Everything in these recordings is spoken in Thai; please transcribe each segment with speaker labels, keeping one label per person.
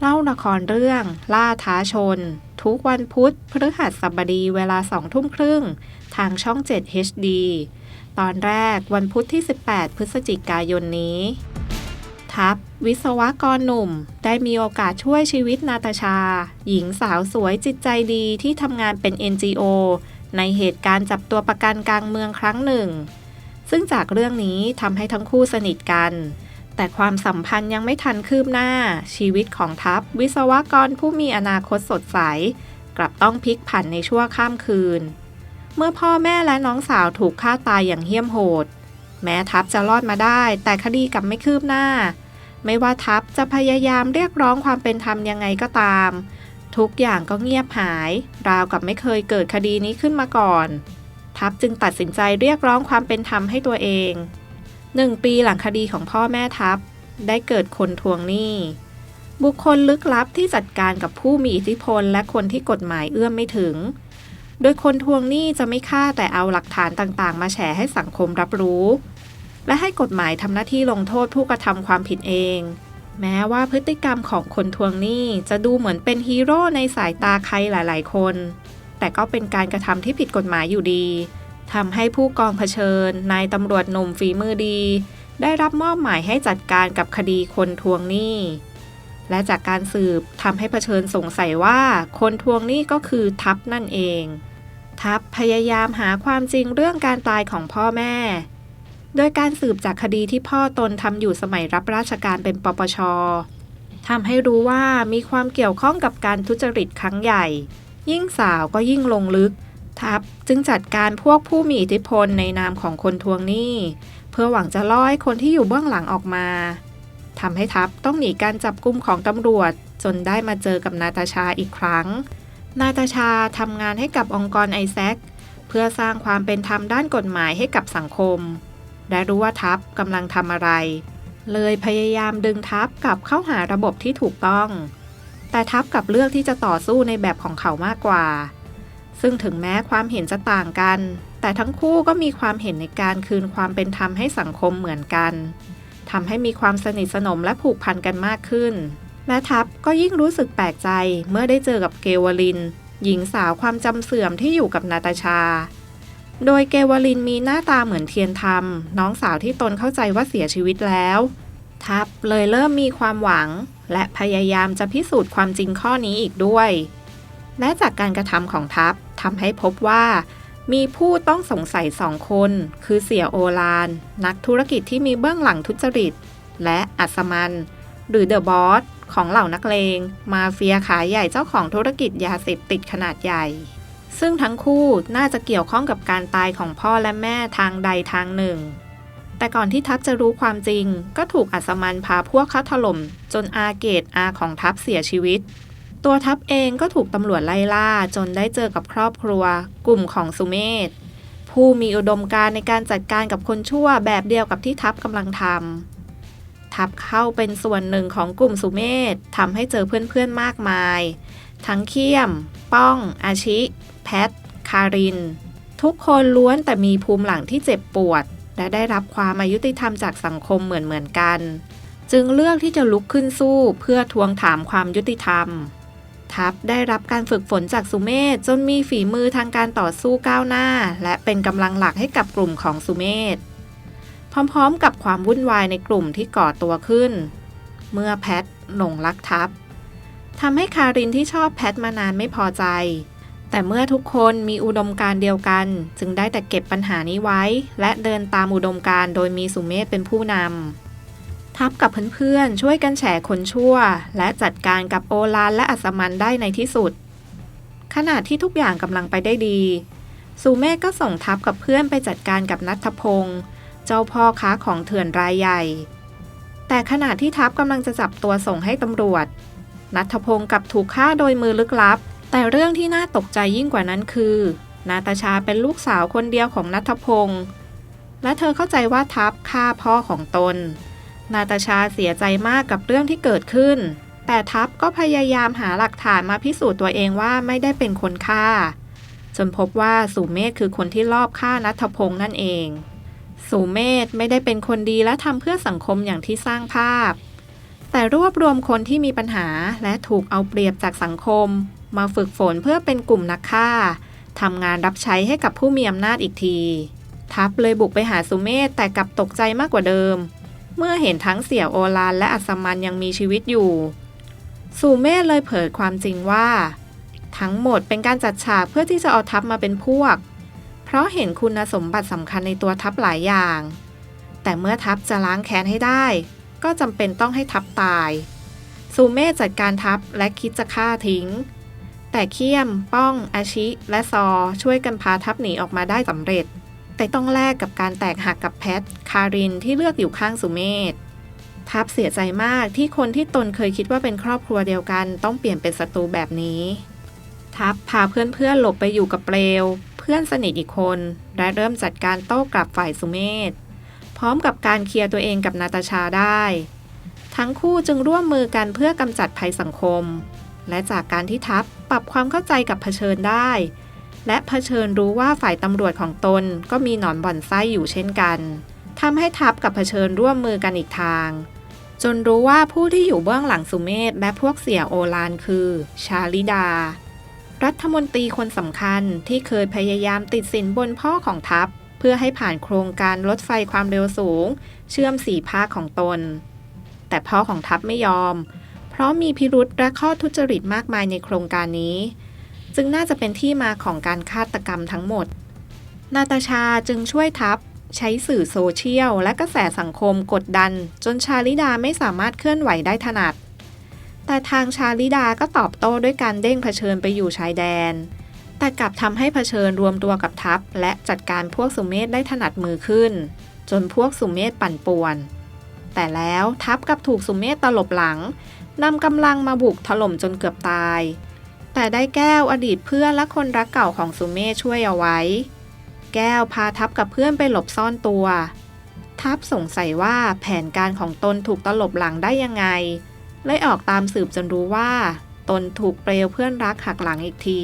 Speaker 1: เล่าละครเรื่อง ล่าท้าชน ทุกวันพุธพฤหัสบดีเวลาสองทุ่มครึ่ง ทางช่อง 7 HD ตอนแรกวันพุธที่ 18 พฤศจิกายนนี้ ทัพวิศวกรหนุ่ม ได้มีโอกาสช่วยชีวิตนาตาชา หญิงสาวสวยจิตใจดีที่ทำงานเป็น NGO ในเหตุการณ์จับตัวประกันกลางเมืองครั้งหนึ่ง ซึ่งจากเรื่องนี้ทำให้ทั้งคู่สนิทกัน แต่ความสัมพันธ์ยังไม่ทันคืบหน้า ชีวิตของทัพ วิศวกรผู้มีอนาคตสดใส กลับต้องพลิกผันในชั่วข้ามคืน เมื่อพ่อแม่และน้องสาวถูกฆ่าตายอย่างเหี้ยมโหด แม้ทัพจะรอดมาได้ แต่คดีกลับไม่คืบหน้า ไม่ว่าทัพจะพยายามเรียกร้องความเป็นธรรมยังไงก็ตาม ทุกอย่างก็เงียบหาย ราวกับไม่เคยเกิดคดีนี้ขึ้นมาก่อน ทัพจึงตัดสินใจเรียกร้องความเป็นธรรมให้ตัวเอง หนึ่งปีหลังคดีของพ่อแม่ทัพ ได้เกิดคนทวงหนี้ บุคคลลึกลับที่จัดการกับผู้มีอิทธิพลและคนที่กฎหมายเอื้อมไม่ถึง โดยคนทวงหนี้จะไม่ฆ่าแต่เอาหลักฐานต่างๆ มาแฉให้สังคมรับรู้ และให้กฎหมายทำหน้าที่ลงโทษผู้กระทำความผิดเอง แม้ว่าพฤติกรรมของคนทวงหนี้จะดูเหมือนเป็นฮีโร่ในสายตาใครหลาย ๆ คน แต่ก็เป็นการกระทำที่ผิดกฎหมายอยู่ดี ทำให้ผู้กองเผชิญนายตำรวจหนุ่มฝีมือดี ได้รับมอบหมายให้จัดการกับคดีคนทวงหนี้และจากการสืบทำให้เผชิญสงสัยว่าคนทวงหนี้ก็คือทัพนั่นเอง ทัพพยายามหาความจริงเรื่องการตายของพ่อแม่ โดยการสืบจากคดีที่พ่อตนทำอยู่สมัยรับราชการเป็นปปชทำให้รู้ว่ามีความเกี่ยวข้องกับการทุจริตครั้งใหญ่ ยิ่งสาวก็ยิ่งลงลึก ทัพจึงจัดการพวกผู้มีอิทธิพลในนามของคนทวงหนี้ เพื่อหวังจะล่อให้คนที่อยู่เบื้องหลังออกมาทำให้ทัพต้องหนีการจับกุมของตำรวจ จนได้มาเจอกับนาตาชาอีกครั้ง นาตาชาทำงานให้กับองค์กรไอแซคเพื่อสร้างความเป็นธรรมด้านกฎหมายให้กับสังคม และรู้ว่าทัพกำลังทำอะไร เลยพยายามดึงทัพกลับเข้าหาระบบที่ถูกต้อง แต่ทัพกลับเลือกที่จะต่อสู้ในแบบของเขามากกว่า ซึ่งถึงแม้ความเห็นจะต่างกัน แต่ทั้งคู่ก็มีความเห็นในการคืนความเป็นธรรมให้สังคมเหมือนกันทำให้มีความสนิทสนมและผูกพันกันมากขึ้น และทัพก็ยิ่งรู้สึกแปลกใจเมื่อได้เจอกับเกวลิน หญิงสาวความจำเสื่อมที่อยู่กับนาตาชา โดยเกวลินมีหน้าตาเหมือนเทียนธรรม น้องสาวที่ตนเข้าใจว่าเสียชีวิตแล้ว ทัพเลยเริ่มมีความหวัง และพยายามจะพิสูจน์ความจริงข้อนี้อีกด้วย และจากการกระทำของทัพ ทำให้พบว่า มีผู้ต้องสงสัยสองคน คือเสียโอลาน นักธุรกิจที่มีเบื้องหลังทุจริต และอัศมัน หรือเดอะบอสของเหล่านักเลง มาเฟียขายใหญ่เจ้าของธุรกิจยาเสพติดขนาดใหญ่ ซึ่งทั้งคู่น่าจะเกี่ยวข้องกับการตายของพ่อและแม่ทางใดทางหนึ่ง แต่ก่อนที่ทัพจะรู้ความจริง ก็ถูกอัศมันพาพวกเขาถล่ม จนอาเกตอาของทัพเสียชีวิต ตัวทัพเองก็ถูกตำรวจไล่ล่าจนได้เจอกับครอบครัว กลุ่มของสุเมธผู้มีอุดมการในการจัดการกับคนชั่วแบบเดียวกับที่ทัพกำลังทำทัพเข้าเป็นส่วนหนึ่งของกลุ่มสุเมธทำให้เจอเพื่อนๆมากมาย ทั้งเขี้ยม ป้อง อาชิ แพท คาริน ทุกคนล้วนแต่มีภูมิหลังที่เจ็บปวด และได้รับความอายุติธรรมจากสังคมเหมือนๆกัน จึงเลือกที่จะลุกขึ้นสู้เพื่อทวงถามความยุติธรรม ทัพได้รับการฝึกฝนจากสุเมธจนมีฝีมือทางการต่อสู้ก้าวหน้า และเป็นกำลังหลักให้กับกลุ่มของสุเมธพร้อมๆ กับความวุ่นวายในกลุ่มที่ก่อตัวขึ้น เมื่อแพทหลงรักทัพทำให้คารินที่ชอบแพทมานานไม่พอใจ แต่เมื่อทุกคนมีอุดมการเดียวกัน จึงได้แต่เก็บปัญหานี้ไว้ และเดินตามอุดมการโดยมีสุเมธเป็นผู้นำ ทัพกับเพื่อนๆ ช่วยกันแฉคนชั่ว และจัดการกับโอลานและอัศมันได้ในที่สุด ขณะที่ทุกอย่างกำลังไปได้ดีสุเมธก็ส่งทัพกับเพื่อนไปจัดการกับนัทพงศ์เจ้าพ่อค้าของเถื่อนรายใหญ่ แต่ขณะที่ทัพกำลังจะจับตัวส่งให้ตำรวจ นัทพงศ์กับถูกฆ่าโดยมือลึกลับ แต่เรื่องที่น่าตกใจยิ่งกว่านั้นคือ นาตาชาเป็นลูกสาวคนเดียวของนัทพงศ์และเธอเข้าใจว่าทัพฆ่าพ่อของตน นาตาชาเสียใจมากกับเรื่องที่เกิดขึ้น แต่ทัพก็พยายามหาหลักฐานมาพิสูจน์ตัวเองว่าไม่ได้เป็นคนฆ่า จนพบว่าสุเมธคือคนที่ลอบฆ่านัทพงศ์นั่นเอง สุเมธไม่ได้เป็นคนดีและทำเพื่อสังคมอย่างที่สร้างภาพ แต่รวบรวมคนที่มีปัญหาและถูกเอาเปรียบจากสังคม มาฝึกฝนเพื่อเป็นกลุ่มนักฆ่าทำงานรับใช้ให้กับผู้มีอำนาจอีกที ทัพเลยบุกไปหาสุเมธแต่กลับตกใจมากกว่าเดิม เมื่อเห็นทั้งเสี่ยโอลานและอัศมันยังมีชีวิตอยู่สุเมธเลยเผยความจริงว่า ทั้งหมดเป็นการจัดฉากเพื่อที่จะเอาทัพมาเป็นพวก เพราะเห็นคุณสมบัติสำคัญในตัวทัพหลายอย่าง แต่เมื่อทัพจะล้างแค้นให้ได้ ก็จำเป็นต้องให้ทัพตายสุเมธจัดการทัพและคิดจะฆ่าทิ้ง แต่เคียม ป้อง อาชิ และซอช่วยกันพาทัพหนีออกมาได้สำเร็จ แต่ต้องแลกกับการแตกหักกับแพท คารินที่เลือกอยู่ข้างสุเมธทัพเสียใจมากที่คนที่ตนเคยคิดว่าเป็นครอบครัวเดียวกัน ต้องเปลี่ยนเป็นศัตรูแบบนี้ ทัพพาเพื่อนๆหลบไปอยู่กับเปลว เพื่อนสนิทอีกคน และเริ่มจัดการโต้กลับฝ่ายสุเมธพร้อมกับการเคลียร์ตัวเองกับนาตาชาได้ ทั้งคู่จึงร่วมมือกันเพื่อกำจัดภัยสังคม และจากการที่ทัพปรับความเข้าใจกับเผชิญได้ และเผชิญรู้ว่าฝ่ายตำรวจของตนก็มีหนอนบ่อนไส้อยู่เช่นกันทำให้ทัพกับเผชิญร่วมมือกันอีกทาง จนรู้ว่าผู้ที่อยู่เบื้องหลังสุเมธและพวกเสี่ยโอลานคือ ชาลิดา รัฐมนตรีคนสำคัญที่เคยพยายามติดสินบนพ่อของทัพ เพื่อให้ผ่านโครงการรถไฟความเร็วสูง เชื่อมสี่ภาคของตน แต่พ่อของทัพไม่ยอม เพราะมีพิรุษและข้อทุจริตมากมายในโครงการนี้ จึงน่าจะเป็นที่มาของการฆาตกรรมทั้งหมด นาตาชาจึงช่วยทัพใช้สื่อโซเชียล และกระแสสังคมกดดัน จนชาลิดาไม่สามารถเคลื่อนไหวได้ถนัด แต่ทางชาลิดาก็ตอบโต้ด้วยการเด้งเผชิญไปอยู่ชายแดน แต่กลับทำให้เผชิญรวมตัวกับทัพ และจัดการพวกสุเมธได้ถนัดมือขึ้น จนพวกสุเมธปั่นป่วน แต่แล้วทัพกับถูกสุเมธตลบหลังนำกำลังมาบุกถล่มจนเกือบตาย แต่ได้แก้วอดีตเพื่อนและคนรักเก่าของสุเมธช่วยเอาไว้ แก้วพาทัพกับเพื่อนไปหลบซ่อนตัว ทัพสงสัยว่าแผนการของตนถูกตลบหลังได้ยังไง เลยออกตามสืบจนรู้ว่า ตนถูกเปลวเพื่อนรักหักหลังอีกที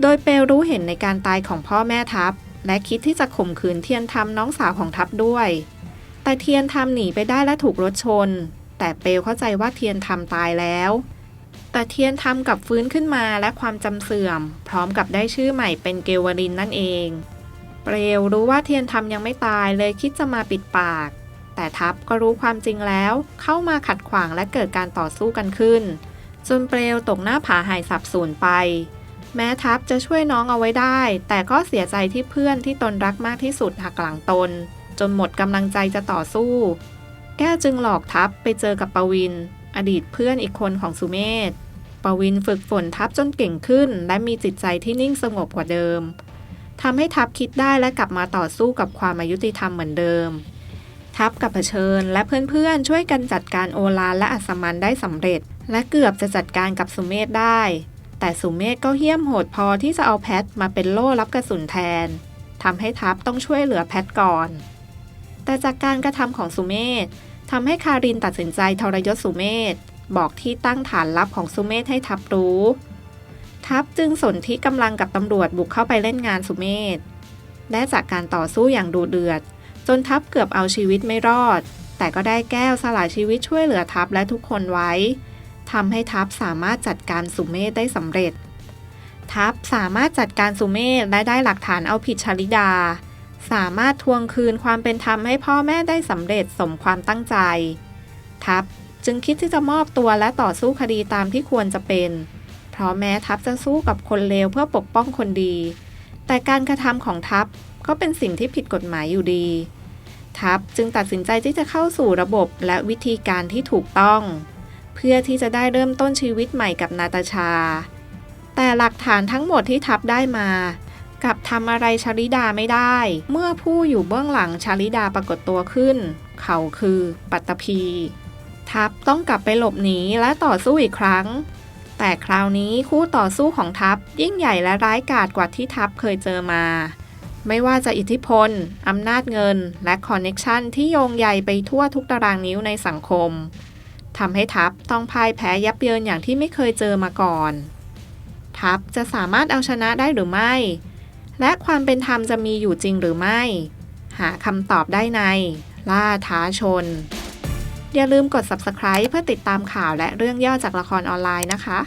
Speaker 1: โดยเปลวรู้เห็นในการตายของพ่อแม่ทัพและคิดที่จะข่มขืนเทียนทำน้องสาวของทัพด้วย แต่เทียนทำหนีไปได้และถูกรถชน แต่เปลวเข้าใจว่าเทียนทำตายแล้ว แต่เทียนทำกับฟื้นขึ้นมาและความจำเสื่อม พร้อมกับได้ชื่อใหม่เป็นเกวรินนั่นเอง เปลวรู้ว่าเทียนทำยังไม่ตายเลยคิดจะมาปิดปาก แต่ทัพก็รู้ความจริงแล้ว เข้ามาขัดขวางและเกิดการต่อสู้กันขึ้น จนเปลวตกหน้าผาหายสับสูญไป แม้ทัพจะช่วยน้องเอาไว้ได้ แต่ก็เสียใจที่เพื่อนที่ตนรักมากที่สุดหักหลังตน จนหมดกำลังใจจะต่อสู้ แก้จึงหลอกทัพไปเจอกับปวิน อดีตเพื่อนอีกคนของสุเมธปวินฝึกฝนทัพจนเก่งขึ้น และมีจิตใจที่นิ่งสงบกว่าเดิมทำให้ทัพคิดได้และกลับมาต่อสู้กับความอายุติธรรมเหมือนเดิม ทัพกับเผชิญและเพื่อนๆช่วยกันจัดการโอลานและอัศมันได้สำเร็จ และเกือบจะจัดการกับสุเมธได้ แต่สุเมธก็เหี้ยมโหดพอที่จะเอาแพทมาเป็นโล่รับกระสุนแทนทำให้ทัพต้องช่วยเหลือแพทก่อน แต่จากการกระทำของสุเมธ ทำให้คารินตัดสินใจทรยศสุเมธบอกที่ตั้งฐานลับของสุเมธให้ทัพรู้ ทัพจึงสนที่กำลังกับตำรวจบุกเข้าไปเล่นงานสุเมธและจากการต่อสู้อย่างดูเดือด จนทัพเกือบเอาชีวิตไม่รอด แต่ก็ได้แก้วสละชีวิตช่วยเหลือทัพและทุกคนไว้ทำให้ทัพสามารถจัดการสุเมธได้สำเร็จ ทัพสามารถจัดการสุเมธและได้หลักฐานเอาผิดชลิดา สามารถทวงคืนความเป็นธรรมให้พ่อแม่ได้สำเร็จสมความตั้งใจ ทัพจึงคิดที่จะมอบตัวและต่อสู้คดีตามที่ควรจะเป็น เพราะแม้ทัพจะสู้กับคนเลวเพื่อปกป้องคนดี แต่การกระทำของทัพก็เป็นสิ่งที่ผิดกฎหมายอยู่ดี ทัพจึงตัดสินใจที่จะเข้าสู่ระบบและวิธีการที่ถูกต้อง เพื่อที่จะได้เริ่มต้นชีวิตใหม่กับนาตาชา แต่หลักฐานทั้งหมดที่ทัพได้มา กับทำอะไรชาลิดาไม่ได้ เมื่อผู้อยู่เบื้องหลังชาลิดาปรากฏตัวขึ้น เขาคือปัตตภีทัพต้องกลับไปหลบหนีและต่อสู้อีกครั้ง แต่คราวนี้คู่ต่อสู้ของทัพยิ่งใหญ่และร้ายกาจกว่าที่ทัพเคยเจอมา ไม่ว่าจะอิทธิพล อำนาจเงิน และคอนเน็กชันที่โยงใยไปทั่วทุกตารางนิ้วในสังคมทำให้ทัพต้องพ่ายแพ้ยับเยินอย่างที่ไม่เคยเจอมาก่อน ทัพจะสามารถเอาชนะได้หรือไม่ และความเป็นธรรมจะมีอยู่จริงหรือไม่ หาคำตอบได้ใน ล่าท้าชน อย่าลืมกด subscribe เพื่อติดตามข่าวและเรื่องย่อจากละครออนไลน์นะคะ